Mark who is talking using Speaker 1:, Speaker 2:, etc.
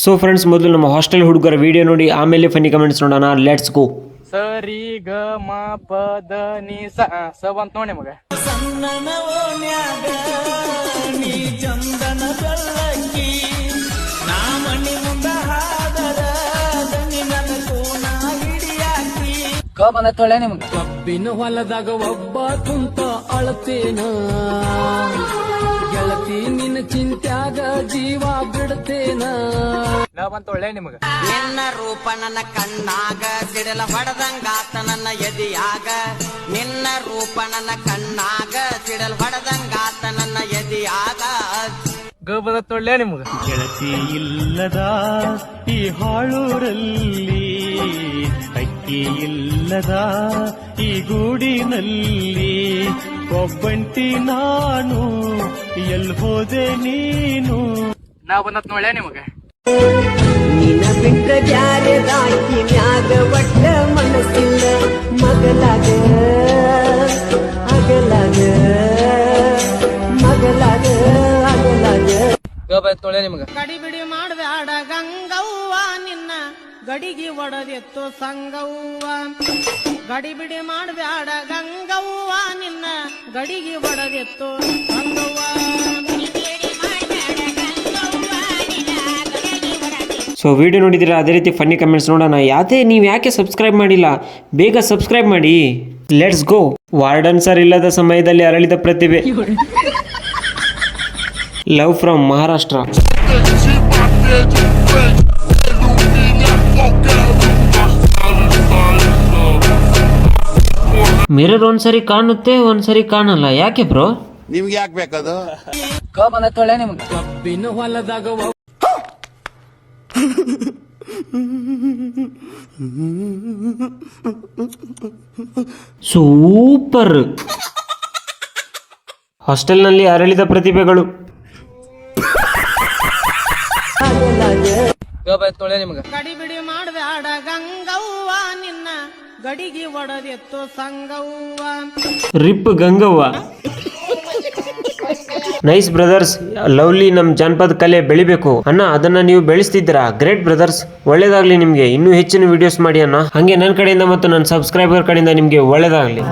Speaker 1: So friends ಮೊದಲು ನಮ್ಮ hostel ಹುಡುಗರ ವಿಡಿಯೋ ನೋಡಿ ಆಮೇಲೆ ಫನ್ನಿ ಕಮೆಂಟ್ಸ್ ನೋಡೋಣ. ಲೆಟ್ಸ್ ಗೋ
Speaker 2: ಸರಿ ಗ ಮ ಪ ದ ನಿ ಸ ಆ, ಸ ಬಂತ ನೋಡಿ ಮಗ ಕ ಬಂದ ತೊಳೆ ನಿಮ್ಗ.
Speaker 3: ಕಬ್ಬಿನ ಹೊಲದಾಗ ಒಬ್ಬ ಕುಂತ ಅಳತೇನ?
Speaker 2: ನ ಬಂತ ಒಳ್ಳೆ ನಿಮ್ಗ.
Speaker 4: ನಿನ್ನ ರೂಪ ನನ್ನ ಕಣ್ಣಾಗ ಸಿಡಲ ಹೊಡೆದಂಗಾತ ನನ್ನ ಎದಿಯಾಗ. ನಿನ್ನ ರೂಪ ನನ್ನ ಕಣ್ಣಾಗ ಸಿಡಲ್ ಹೊಡೆದಂಗಾತ ನನ್ನ ಎದಿಯಾಗ.
Speaker 2: ಗ ಬಂದ ತೊಳ್ಳೆ ನಿಮಗ.
Speaker 5: ಗೆಳತಿ ಇಲ್ಲದ ಈ ಹಾಳೂರಲ್ಲಿ ಅಕ್ಕಿ ಇಲ್ಲದ ಈ ಗೂಡಿನಲ್ಲಿ ಒಬ್ಬಂಟಿ ನಾನು ಎಲ್ ಹೋದೆ ನೀನು.
Speaker 2: ನಾ ಬಂದತ್ Thank ನಿಮ್ಗ.
Speaker 6: ನಿನ ಬಿಟ್ರ ಬ್ಯಾರೆದಾಕಿ ಮ್ಯಾಗ ಒಟ್ಟ ಮನಸ್ಸಿಲ್ಲ. ಮಗಲಾಗ ಅಗಲಾಗ ಮಗಲಾಗ ಅಗಲಾಗ
Speaker 2: ಬಿಡಿ ತೊಳೆ ನಿಮ್ಗ.
Speaker 7: ಗಡಿಬಿಡಿ ಮಾಡಬೇಡ ಗಂಗವ್ವ ನಿನ್ನ ಗಡಿಗೆ ಒಡದೆತ್ತು ಸಂಗವ್ವ. ಗಡಿಬಿಡಿ ಮಾಡಬೇಡ ಗಂಗವ್ವ ನಿನ್ನ ಗಡಿಗೆ ಒಡದೆತ್ತು ಸಂಗವ್ವ.
Speaker 1: ಸೊ ವಿಡಿಯೋ ನೋಡಿದ್ರೆ ಅದೇ ರೀತಿ ಫನ್ನಿ ಕಮೆಂಟ್ಸ್ ನೋಡೋಣ. ಯಾವುದೇ ನೀವು ಯಾಕೆ ಸಬ್ಸ್ಕ್ರೈಬ್ ಮಾಡಿಲ್ಲ? ಬೇಗ ಸಬ್ಸ್ಕ್ರೈಬ್ ಮಾಡಿ. ಲೆಟ್ಸ್ ಗೋ ವಾರ್ಡನ್ ಸರ್ ಇಲ್ಲದ ಸಮಯದಲ್ಲಿ ಅರಳಿದ ಪ್ರತಿಭೆ. ಲವ್ ಫ್ರಮ್ ಮಹಾರಾಷ್ಟ್ರ ಮಿರರ್ ಒಂದ್ಸರಿ ಕಾಣುತ್ತೆ ಒಂದ್ಸರಿ ಕಾಣಲ್ಲ. ಯಾಕೆ ಬ್ರೋ
Speaker 8: ನಿಮ್ಗೆ ಯಾಕೆ ಬೇಕದು?
Speaker 3: ಕಬ್ಬಿನ ಹೊಲದಾಗ
Speaker 1: ಸೂಪರ್. ಹಾಸ್ಟೆಲ್ನಲ್ಲಿ ಅರಳಿದ ಪ್ರತಿಭೆಗಳು.
Speaker 2: ನಿಮ್ಗ.
Speaker 7: ಗಡಿಬಿಡಿ ಮಾಡಬೇಡ ಗಂಗವ್ವ ನಿನ್ನ ಗಡಿಗೆ ಒಡದೆತ್ತು Sangavva.
Speaker 1: RIP Gangavva. Nice brothers, lovely ನಮ್ಮ ಜಾನಪದ ಕಲೆ ಬೆಳಿಬೇಕು. ಅಣ್ಣ, ಅದನ್ನ ನೀವು ಬೆಳೆಸ್ತಿದ್ದೀರಾ? ಗ್ರೇಟ್ ಬ್ರದರ್ಸ್, ಒಳ್ಳೇದಾಗ್ಲಿ ನಿಮ್ಗೆ. ಇನ್ನೂ ಹೆಚ್ಚಿನ ವಿಡಿಯೋಸ್ ಮಾಡಿ ಅಣ್ಣ. ಹಂಗೆ ನನ್ನ ಕಡೆಯಿಂದ ಮತ್ತು ನನ್ನ ಸಬ್ಸ್ಕ್ರೈಬರ್ ಕಡೆಯಿಂದ ನಿಮ್ಗೆ ಒಳ್ಳೇದಾಗ್ಲಿ.